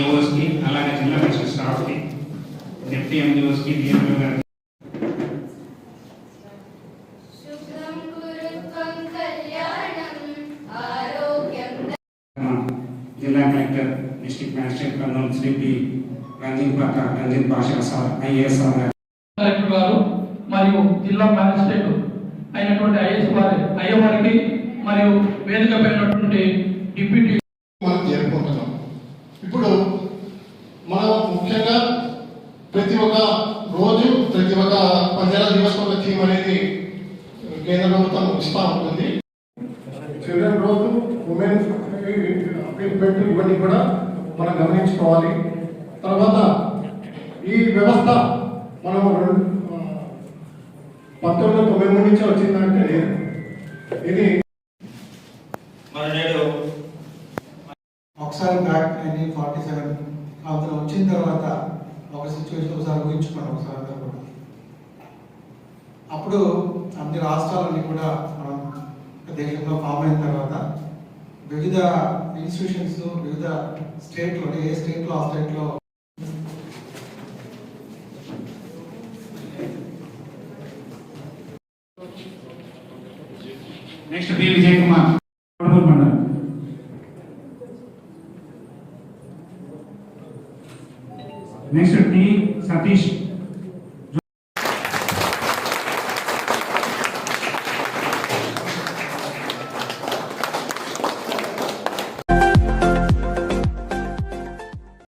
ఏఓస్కి అలాగే జిల్లా పరిషత్ స్టాఫ్కి డిప్యూటీ ఎండిఓస్కి డిఎంఓ గారికి. జిల్లా collector district magistrate Kurnool Shri P. Ranjith పాక Ranjith Basha sir IAS sir గారు. కలెక్టర్ గారు మరియు జిల్లా మ్యాజిస్ట్రేట్ అయినటువంటి ఐఎస్ వారి అయ్యవారికి మరియు వేదిక పైనటువంటి డిప్యూటీ మనం ముఖ్యంగా ప్రతి ఒక్క రోజు ప్రతి ఒక్క పంజాల దివసం థీమ్ అనేది కేంద్ర ప్రభుత్వం ఇస్తూ ఉంటుంది. చిల్డ్రన్ గ్రోత్ ఉమెన్స్ ఇవన్నీ కూడా మనం గమనించుకోవాలి. తర్వాత ఈ వ్యవస్థ మనం పంతొమ్మిది వందల తొంభై మూడు నుంచి వచ్చిందంటే ఇది మరి నేడు ఒకసారి బ్యాక్ నైన్టీన్ ఫార్టీ సెవెన్ వచ్చిన తర్వాత ఒక సిచ్యువేషన్ ఒకసారి ఊహించుకోండి ఒకసారి అంతా కూడా అప్పుడు అన్ని రాష్ట్రాలన్నీ కూడా మనం దేశంలో ఫామ్ అయిన తర్వాత వివిధ ఇన్స్టిట్యూషన్స్ వివిధ స్టేట్లో ఏ స్టేట్లో ఆ స్టేట్లో నెక్స్ట్ పి విజయ్ కుమార్ కొడుకూరు మండలం నెక్స్ట్ టి సతీష్